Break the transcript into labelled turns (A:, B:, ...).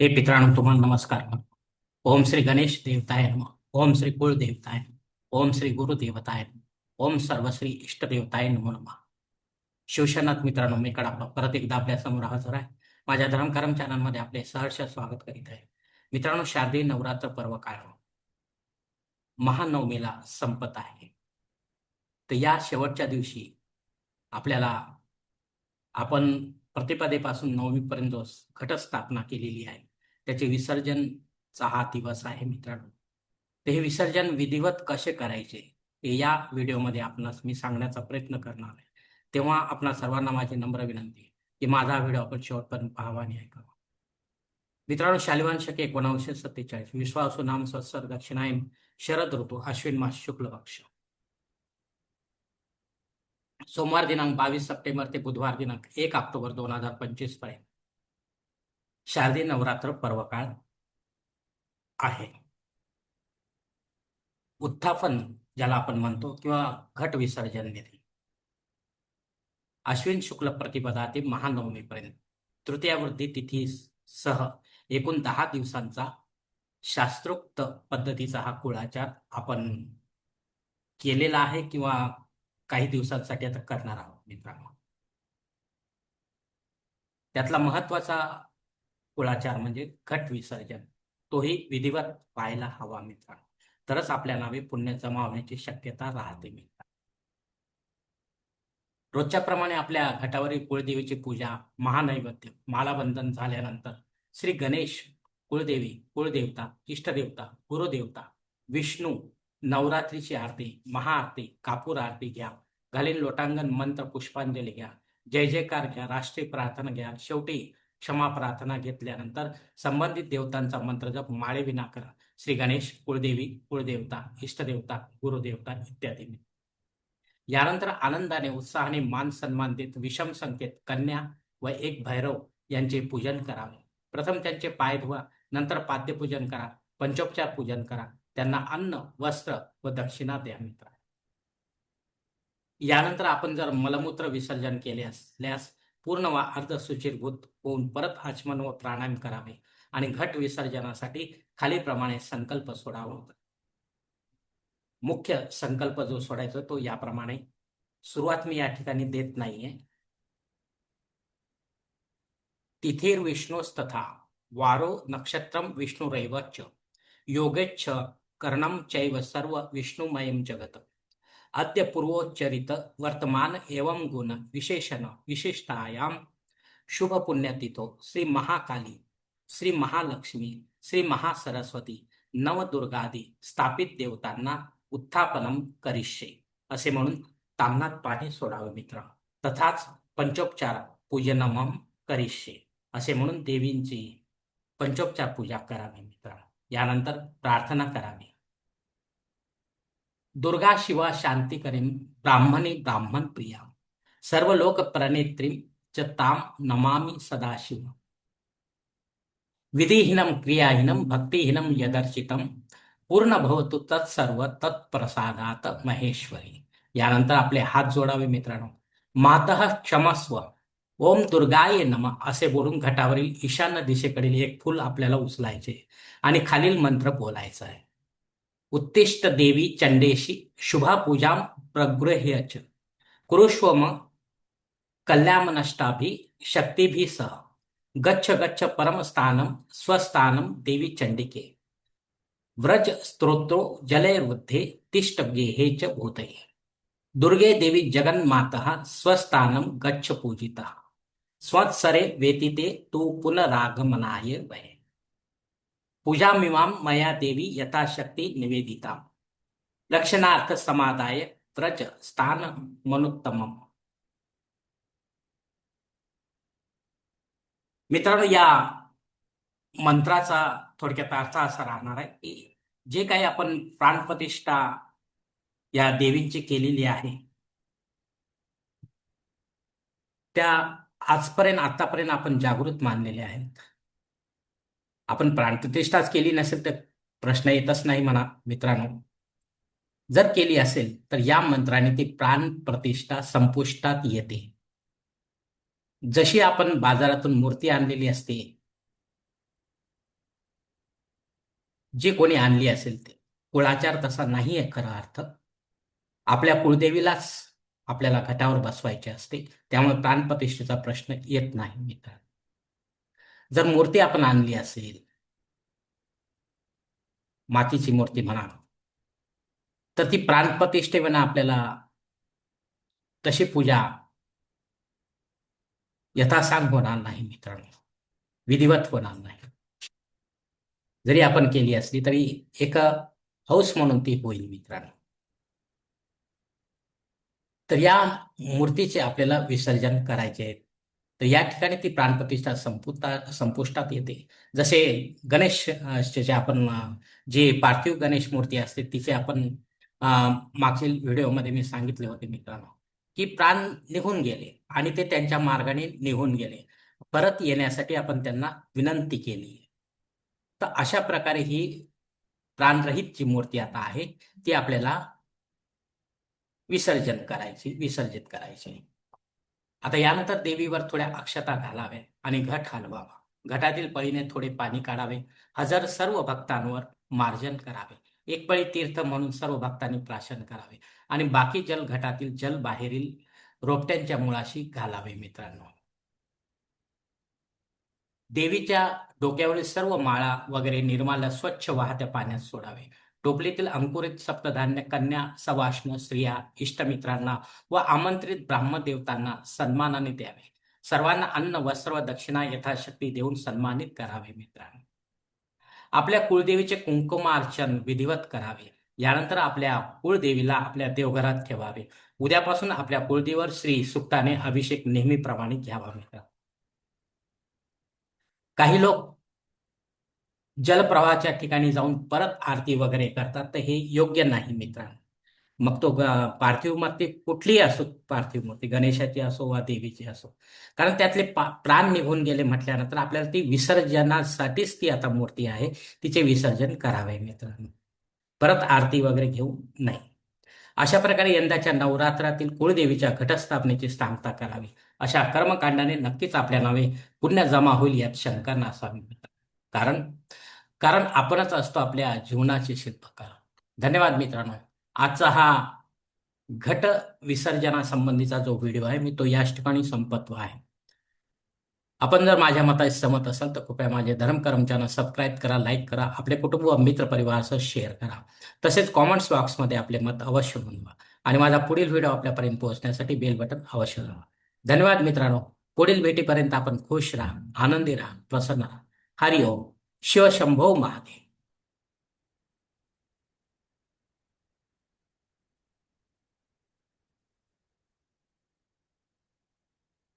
A: हे मित्रांनो तुम्हाला नमस्कार. ओम श्री गणेश देवताय नम ओम श्री कुळदेवताय ओम श्री गुरुदेवताय ओम सर्वश्री इष्टदेवताय नमो नमः. शिवशनाथ मित्रांनो मी कडापा परत एकदा आपल्यासमोर हजर आहे. माझ्या धर्मकारम चॅनलमध्ये आपले सहर्ष स्वागत करीत आहे. मित्रांनो शारदीय नवरात्र पर्व काळ महानवमीला संपत आहे. तर या शेवटच्या दिवशी आपल्याला आपण प्रतिपदेपासून नवमीपर्यंत घटस्थापना केलेली आहे. त्याचे विसर्जनचा हा दिवस आहे मित्रांनो. ते हे विसर्जन विधिवत कसे करायचे हे या व्हिडिओमध्ये आपणास मी सांगण्याचा प्रयत्न करणार आहे. तेव्हा आपणा सर्वांना माझी नम्र विनंती आहे की माझा व्हिडिओ आपण शेवटपर्यंत पाहावा आणि ऐकावा मित्रांनो शालिवान शके एकोणावीसशे सत्तेचाळीस विश्वासू नाम सत्सर दक्षिणायन शरद ऋतू अश्विन मास शुक्ल पक्ष. सोमवार दिनांक बावीस सप्टेंबर ते बुधवार दिनांक एक ऑक्टोबर दोन हजार पंचवीसपर्यंत. शारदीय नवरात्र पर्वकाळ आहे. उत्थापन ज्याला आपण म्हणतो किंवा घट विसर्जन विधी अश्विन शुक्ल प्रतिपदा ते महानवमीपर्यंत तृतीयावृत्ती तिथी सह एकूण दहा दिवसांचा शास्त्रोक्त पद्धतीचा हा कुळाचार आपण केलेला आहे किंवा काही दिवसांसाठी आता करणार आहोत मित्रांनो. त्यातला महत्त्वाचा कुळाचार म्हणजे घट विसर्जन. तोही विधिवत व्हायला हवा मित्रांनो. तरच आपल्या नावे पुण्य जमा होण्याची शक्यता राहते मित्रांनो. रोजच्या प्रमाणे आपल्या घटावरील कुळदेवीची पूजा महानैवेद्य मालाबंधन झाल्यानंतर श्री गणेश कुळदेवी कुळदेवता इष्टदेवता गुरुदेवता विष्णू नवरात्रीची आरती महाआरती कापूर आरती घ्या घालील लोटांगण मंत्र पुष्पांजली घ्या जय जयकार घ्या राष्ट्रीय प्रार्थना घ्या शेवटी क्षमा प्रार्थना घेतल्यानंतर संबंधित देवतांचा मंत्र जप माळे विना करा. श्री गणेश कुळदेवी कुळदेवता इष्टदेवता गुरुदेवता इत्यादी. यानंतर आनंदाने उत्साहाने मान सन्मान देत विषम संकेत कन्या व एक भैरव यांचे पूजन करावे. प्रथम त्यांचे पाय धुवा नंतर पाद्यपूजन करा पंचोपचार पूजन करा. त्यांना अन्न वस्त्र व दक्षिणा द्या मित्र. यानंतर आपण जर मलमूत्र विसर्जन केले असल्यास पूर्ण वा अर्ध सुचिरभूत होऊन परत आचमन व प्राणायाम करावे आणि घट विसर्जनासाठी खालीप्रमाणे संकल्प सोडावा. होता मुख्य संकल्प जो सोडायचा तो याप्रमाणे सुरुवात मी या ठिकाणी देत नाहीये. तिथेर विष्णुस्तथा वारो नक्षत्रम विष्णुरैवच योगेच्छ कर्णम चैव सर्व विष्णुमयम जगत. अद्य पूर्वोच्चरित वर्तमान एवं गुण विशेषण विशिष्टायाम शुभ पुण्यतिथो श्री महाकाली श्री महालक्ष्मी श्री महासरस्वती नवदुर्गादी स्थापित देवतांना उत्थापनम करिष्ये. असे म्हणून तामनात पाणी सोडावे मित्र. तथाच पंचोपचार पूजनमम करिष्ये. असे म्हणून देवींची पंचोपचार पूजा करावी मित्र. यानंतर प्रार्थना करावी. दुर्गा शिवा शांती करीम ब्राह्मणी ब्राह्मण प्रिया। सर्व लोक प्रणेत्रीम च ताम नमामि सदाशिव विधिहीनम क्रियाहीनम भक्तिहीनम यदर्शितम। पूर्ण भवतु तत्सर्व तत्प्रसादात महेश्वरी। यानंतर आपले हात जोडावे मित्रांनो। मातः क्षमस्व। ओम दुर्गाय नम। असे बोलून घटावरील ईशान्य दिशेकडील एक फूल आपल्याला उचलायचे आणि खालील मंत्र बोलायचा आहे। उत्तिष्ठ देवी चंडेशी शुभा पूजा प्रगृह्यच। कुरुष्वम कल्यामनष्टाभि शक्तीभि सह। गच्छ गच्छ परमस्थानम स्वस्थानम देवी चंडिके व्रज स्तोत्रो जलैर्वृद्धे तिष्ठ गेहे च भूतये। दुर्गे देवी जगन्मातः स्वस्थानम गच्छ पूजिता। स्वत्सरे वेतिते तू पुनरागमनाय वहे। पूजामिमां मया देवी यथाशक्ती निवेदिता। लक्षणार्थ समादाय व्रज स्थान मनुत्तमम। मित्रांनो या मंत्राचा थोडक्यात अर्थ असा राहणार आहे की जे काही आपण प्राणप्रतिष्ठा या देवींची केलेली आहे त्या आजपर्यंत आतापर्यंत आपण जागृत मानलेले आहेत. आपण प्राणप्रतिष्ठाच केली नसेल तर प्रश्न येतच नाही म्हणा मित्रांनो. जर केली असेल तर या मंत्राने ती प्राण प्रतिष्ठा संपुष्टात येते. जशी आपण बाजारातून मूर्ती आणलेली असते जे कोणी आणली असेल ते. कुळाचार तसा नाही आहे खरा अर्थ. आपल्या कुळदेवीलाच आपल्याला घटावर बसवायचे असते त्यामुळे प्राणप्रतिष्ठेचा प्रश्न येत नाही मित्रांनो. जर मूर्ती आपण आणली असेल मातीची मूर्ती म्हणा तर ती प्राणप्रतिष्ठेविना आपल्याला तशी पूजा यथासांग होणार नाही मित्रांनो. विधिवत होणार नाही. जरी आपण केली असली तरी एक हौस म्हणून ती होईल मित्रांनो. तर या मूर्तीचे आपल्याला विसर्जन करायचे आहे तर या ठिकाणी ती प्राणप्रतिष्ठा संपुता संपुष्टात येते. जसे गणेश जे आपण जे पार्थिव गणेश मूर्ती असते तिचे आपण मागील व्हिडिओमध्ये मी सांगितले होते मित्रांनो की प्राण निघून गेले आणि ते त्यांच्या मार्गाने निघून गेले. परत येण्यासाठी आपण त्यांना विनंती केली. तर अशा प्रकारे ही प्राणरहित जी मूर्ती आता आहे ती आपल्याला विसर्जन करायची विसर्जित करायची. आता यानंतर देवीवर थोड्या अक्षता घालाव्या आणि घट हलवावा. घटातील पळीने थोडे पाणी काढावे. हजर सर्व भक्तांवर मार्जन करावे. एक पळी तीर्थ म्हणून सर्व भक्तांनी प्राशन करावे. आणि बाकी जल घटातील जल बाहेरील रोपट्यांच्या मुळाशी घालावे मित्रांनो. देवीच्या डोक्यावरील सर्व माळा वगैरे निर्माल्या स्वच्छ वाहत्या पाण्यात सोडावे. टोपलीतील अंकुरित सप्तधान्य कन्या सवाष्ण स्त्रिया इष्टमित्रांना व आमंत्रित ब्राह्मदेवतांना सन्मानाने द्यावे. सर्वांना अन्न वस्त्र व दक्षिणा यथाशक्ती देऊन सन्मानित करावे मित्रांनो. आपल्या कुळदेवीचे कुंकुमार्चन विधिवत करावे. यानंतर आपल्या कुळदेवीला आपल्या देवघरात ठेवावे. उद्यापासून आपल्या कुळदेवीवर श्री सुक्ताने अभिषेक नेहमीप्रमाणे घ्यावा मित्र काही लोक जलप्रवाहाच्या ठिकाणी जाऊन परत आरती वगैरे करतात तर हे योग्य नाही मित्रांनो. मग तो पार्थिव मूर्ती कुठलीही असो पार्थिव मूर्ती गणेशाची असो वा देवीची असो. कारण त्यातले पा- प्राण निघून गेले म्हटल्यानंतर आपल्याला ती विसर्जनासाठीच ती आता मूर्ती आहे तिचे विसर्जन करावे मित्रांनो. परत आरती वगैरे घेऊ नये. अशा प्रकारे यंदाच्या नवरात्रातील कुळदेवीच्या घटस्थापनेची स्थांगता करावी. अशा कर्मकांडाने नक्कीच आपल्या नावे पुण्य जमा होईल यात शंका नसावी कारण कारण आपणच असतो आपल्या जीवनाचे शिल्पकार. धन्यवाद मित्रांनो. आजचा हा घट विसर्जनासंबंधीचा जो व्हिडिओ आहे मी तो याच ठिकाणी संपत्व आहे. आपण जर माझ्या मताशी सहमत असाल तर कृपया माझे धर्म चॅनल सबस्क्राईब करा लाईक करा आपले कुटुंब व मित्रपरिवारासह शेअर करा. तसेच कॉमेंट्स बॉक्समध्ये आपले मत अवश्य नोंदवा आणि माझा पुढील व्हिडिओ आपल्यापर्यंत पोहोचण्यासाठी बेल बटन अवश्य दाबा. धन्यवाद मित्रांनो. पुढील भेटीपर्यंत आपण खुश राहा आनंदी राहा प्रसन्न राहा. हरिओम. शिवशंभो महादेव